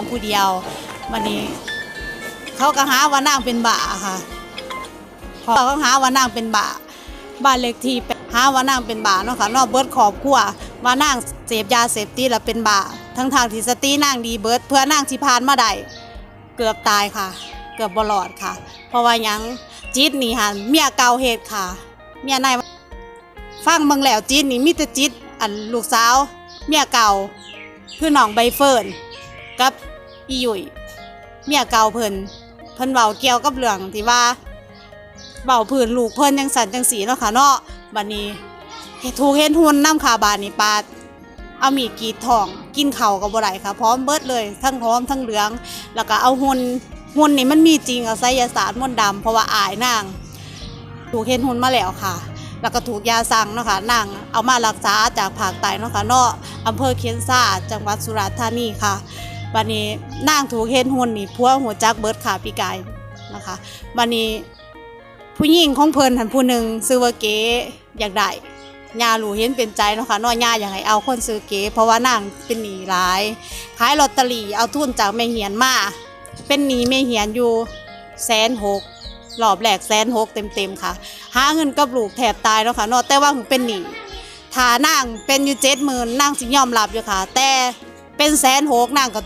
างผู้เดียววันนี้ เขาก็หาว่านางเป็นบ่าค่ะเขาก็หาว่านางเป็นบ่าบ้านเลขที่หาว่านางเป็นบ่าเนาะค่ะเนอกเบิร์ดขอบครัวว่านางเสพยาเสพติดแล้วเป็นบ่าทั้งทางที่สตินางดีเบิร์ดเพื่อนางที่ผ่านมาได้เกือบตายค่ะ เกือบบลอดค่ะ เพราะว่ายังจิตนี่ค่ะเมียเก่าเหตุค่ะ เมียนายฟังเบิ่งแล้วจิตนี่มีแต่จิตอันลูกสาว เมียเก่าคือน้องใบเฟิร์นกับ อีหยุยเมียเก่าเพิ่นเพิ่นเว้าเกี่ยวกับเรื่องที่ว่าเว้าพื้นลูกเพิ่นจังสันจังสีเนาะค่ะเนาะบัดนี้เฮ็ดถูกเฮ็ดหุ่นน้ำคาบานนี่ปาดเอามีกีดทองกินเข่ากับบ่ได้ค่ะพร้อมเบิดเลย ทั้งพร้อมทั้งเหลือง แล้วก็เอาหุ่นหุ่นนี่มันมีจริงเอาไสยศาสตร์มนต์ดำเพราะว่าอายนางถูกเฮ็ดหุ่นมาแล้วค่ะ แล้วก็ถูกยาสั่งเนาะค่ะนางเอามารักษาจากภาคใต้เนาะค่ะเนาะอำเภอเคียนซาจังหวัดสุราษฎร์ธานีค่ะ วันนี้นางถูกเฮ็ดหุ่นนี่พัวหัวจักเบิดขาปีกายนะคะวันนี้ผู้หญิงของเพิ่นหันผู้หนึ่งซื้อว่าเก๋อยากได้ยาหลูเห็นเป็นใจเนาะค่ะนาะยาอยากให้เอาคนซื้อเก๋เพราะว่านางเป็นหนี้หลายขายลอตเตอรี่เอาทุนจากแม่เหียนมาเป็นหนี้แม่เหียนอยู่แสนหกรอบแรกแสนหกเต็มๆค่ะ หาเงินกับลูกแถบตายเนาะค่ะเนาะแต่ว่าเป็นหนี้ถ้านางเป็นอยู่เจ็ดหมื่นนางสิยอมรับอยู่ค่ะ แต่เป็นแสนหกนางก็